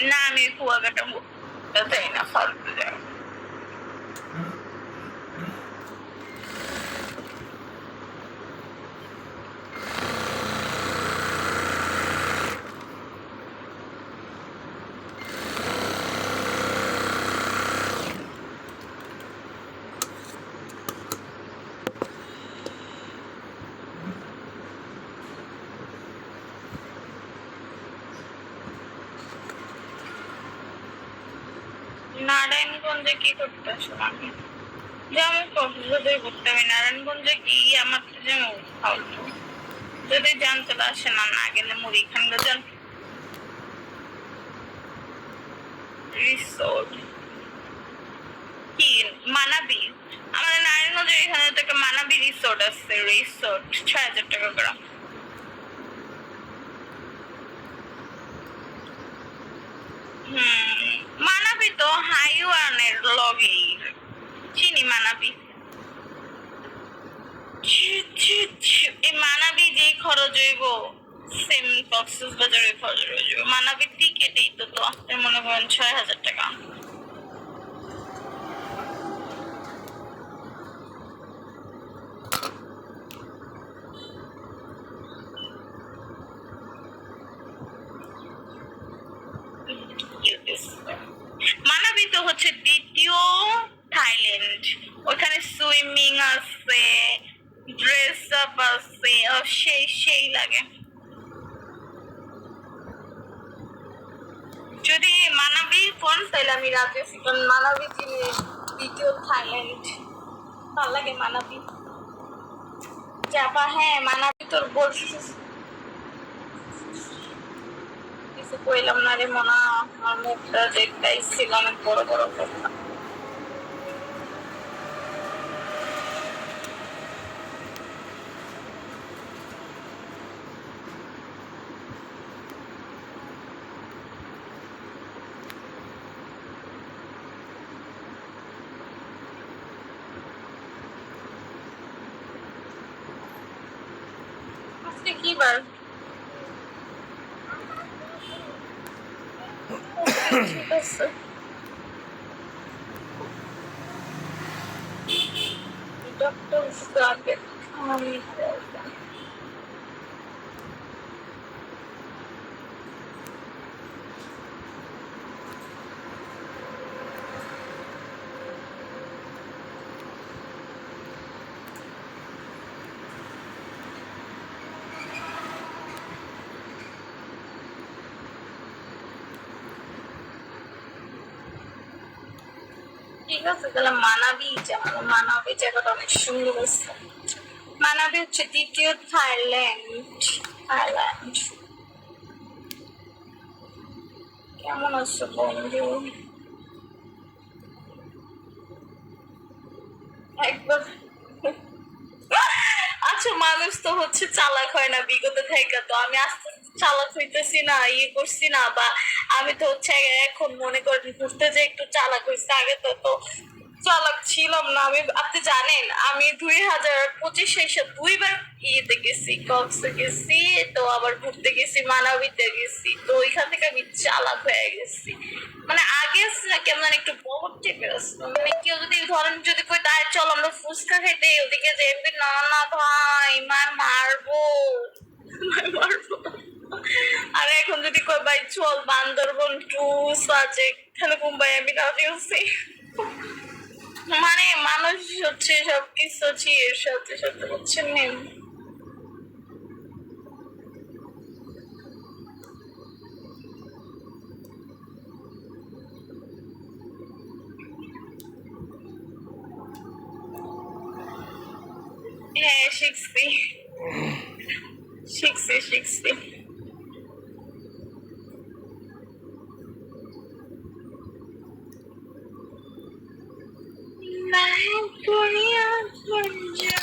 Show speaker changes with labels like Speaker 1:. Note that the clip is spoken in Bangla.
Speaker 1: እና ሜኩ ወገ ደግሞ እዛ ይነፋሉ নারায়ণগঞ্জে কি করতে আসো? আমি যেমন কক্সবাজার ঘুরতে আমি নারায়ণগঞ্জে কি আমার তো যেমন ফালতু যদি জানতে আসে, না না গেলে মুড়ি খান্ডা যান কি? মানাবি? আমাদের এখানে তো একটা মানাবি রিসোর্ট আছে। রিসোর্ট ছয় হাজার টাকা করে। হুম। হাইওয়ানের লগেই চিনি মানাবি। এই মানাবি যে খরচ হইব সেম কক্সেস বাজারে খরচ হয়ে যাবে মানাবি টিকেটেই তো তো আপনি মনে করেন ছয় হাজার টাকা মানাবি তো হচ্ছে দ্বিতীয় থাইল্যান্ড। ওখানে সুইমিং আছে ড্রেস আপ আছে সেই সেই লাগে। যদি মানাবি ফোন তাহলে আমি রাতে আছি, কারণ মানাবি চিনি দ্বিতীয় থাইল্যান্ড, ভালো লাগে মানাবি। যাবা হ্যাঁ মানাবি তোর বলছি কিছু কইলাম না রে মনা আমার মুখটা দেখতেইছিল অনেক বড় বড় কথা। কি বার? ঠিক ঠিক আছে, তাহলে মানাবি যাব মানাবি জায়গাটা অনেক সুন্দর আছে মানাবি হচ্ছে দ্বিতীয় থাইল্যান্ড থাইল্যান্ড। কেমন আছো বন্ধু? একবার আচ্ছা মানুষ তো হচ্ছে চালাক হয় না বিগত থেকে, তো আমি আস্তে চালাক হইতেছি না ইয়ে করছি না, বা আমি তো হচ্ছে এখন মনে করেন ঘুরতে যে একটু চালাক হয়েছে আগে তো তো চালাক ছিলাম না, আমি, আপনি জানেন, আমি দুই হাজার পঁচিশ এসে দুইবার ইয়েতে গেছি, কক্সে গেছি, তো আবার ঘুরতে গেছি মানাবিতে গেছি, তো ওইখান থেকে আমি চালাক হয়ে গেছি। মানে আগে না, কেমন একটু বড় টেপের আসতো মানে কেউ যদি ধরেন যদি কই তাই চল আমরা ফুচকা খেতে ওদিকে যে না না, ভাই, মার, মারবো মার মারবো আর এখন যদি কই ভাই, চল বান্দরবন টুস আছে তাহলে মুম্বাই আমি রাজি আছি মানে মানুষ হচ্ছে সবকিছু হচ্ছে এর সাথে সাথে হচ্ছে নেই হ্যাঁ শিখছি। শিখছি শিখছি। Antonia Sponja.